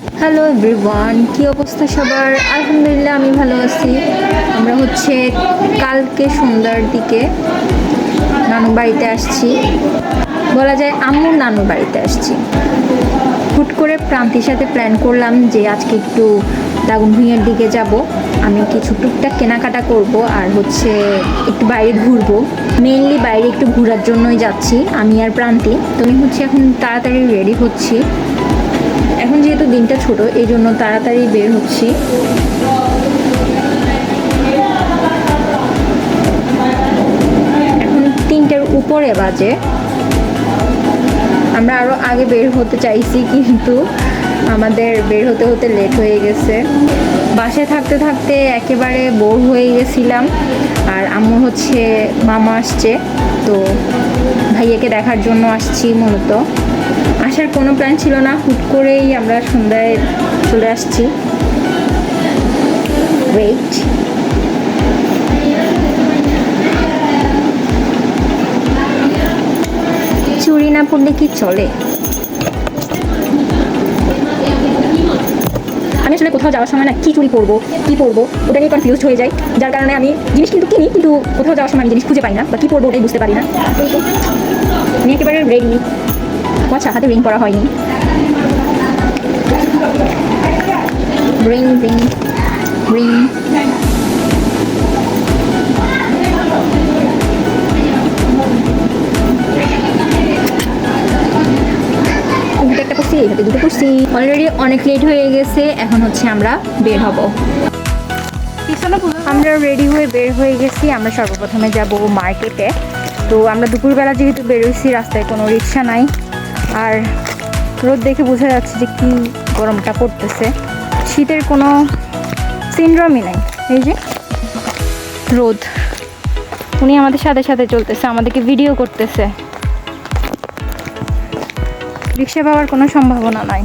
Hello everyone কি অবস্থা সবার? আলহামদুলিল্লাহ, আমি ভালো আছি। আমরা হচ্ছে কালকে সন্ধ্যার দিকে নানু বাড়িতে আসছি। বলা যায় আম্মুর নানু বাড়িতে আসছি। হুট করে প্রান্তির সাথে প্ল্যান করলাম যে আজকে একটু দাগুন ভুঁইয়ের দিকে যাব। আমি কিছু টুকটাক কেনাকাটা করব আর হচ্ছে একটু বাইরে ঘুরবো। মেইনলি বাইরে একটু ঘোরার জন্যই যাচ্ছি, আমি আর প্রান্তি। তো আমি হচ্ছে এখন তাড়াতাড়ি রেডি হচ্ছি। এখন দিনটা ছোট, এই জন্য তাড়াতাড়ি বের হচ্ছি। এখন তিনটের উপরে বাজে। আমরা আরও আগে বের হতে চাইছি, কিন্তু আমাদের বের হতে হতে লেট হয়ে গেছে। বাসে থাকতে থাকতে একেবারে বোর হয়ে গেছিলাম, আর আম্মুর হচ্ছে, মামা আসছে, তো ভাইয়াকে দেখার জন্য আসছি মূলত। আসার কোনো প্ল্যান ছিল না। হুট করেই আমরা সন্ধ্যায় চলে আসছি। ওয়েট চুরি না পড়লে কি চলে? আমি আসলে কোথাও যাওয়ার সময় না কি চুরি করব, কি পরবো, ওটা নিয়ে কনফিউজ হয়ে যায় যার কারণে আমি জিনিস কিন্তু কিনি, কিন্তু কোথাও যাওয়ার সময় আমি জিনিস খুঁজে পাই না, বা কি পরবো ওটাই বুঝতে পারি না। আমি একেবারে রেডি আচ্ছা হাতে রিং করা হয়নি। রিং রিং রিং একটা করছি, এই দুটো করছি। অলরেডি অনেক লেট হয়ে গেছে, এখন হচ্ছে আমরা বের হব। আমরা রেডি হয়ে বের হয়ে গেছি, আমরা সর্বপ্রথমে যাব মার্কেটে তো আমরা দুপুরবেলা যেহেতু বেরোইছি, রাস্তায় কোনো রিক্সা নাই। আর রোদ দেখে বোঝা যাচ্ছে যে কি গরমটা পড়তেছে। শীতের কোনো সিন্ড্রোমই নাই। এই যে রোদ। উনি আমাদের সাথে সাথে চলতেছে, আমাদেরকে ভিডিও করতেছে। রিক্সা পাওয়ার কোনো সম্ভাবনা নাই।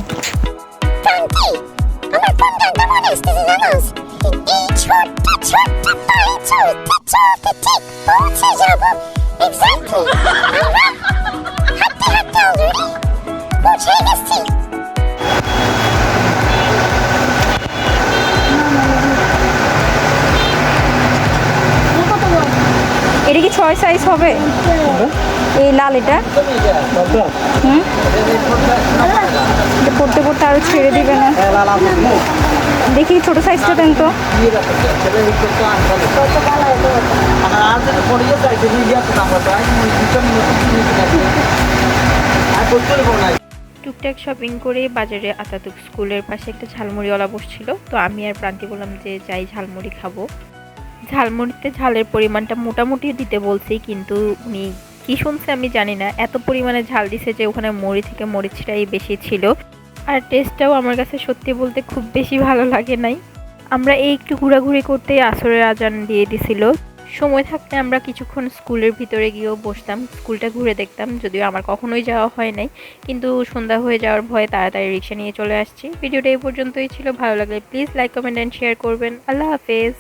ছয় সাইজ হবে। এই লাল এটা। হুম? পড়তে পড়তে আরও ছেড়ে দিবে না। দেখি ছোট সাইজটা দেন তো। টুকটাক শপিং করে বাজারে আতাতুক স্কুলের পাশে একটা ঝালমুড়িওয়ালা বসছিল, তো আমি আর প্রান্তি বললাম যে যাই ঝালমুড়ি খাব। ঝালমুড়িতে ঝালের পরিমাণটা মোটামুটি দিতে বলছি, কিন্তু উনি কি শুনছে আমি জানি না। এত পরিমাণে ঝাল দিছে যে ওখানে মরি থেকে মরিচটাই বেশি ছিল। আর টেস্টটাও আমার কাছে সত্যি বলতে খুব বেশি ভালো লাগে নাই। আমরা এই একটু ঘোরাঘুরি করতেই আসরের আজান দিয়ে দিছিল। সময় থাকতে আমরা কিছুক্ষণ স্কুলের ভিতরে গিয়েও বসতাম। স্কুলটা ঘুরে দেখতাম, যদিও আমার কখনোই যাওয়া হয় নাই। কিন্তু সন্ধ্যা হয়ে যাওয়ার ভয়ে তাড়াতাড়ি রিক্সা নিয়ে চলে আসছি। ভিডিওটা এই পর্যন্তই ছিল। ভালো লাগলে please like comment and share করবেন। আল্লাহ হাফেজ।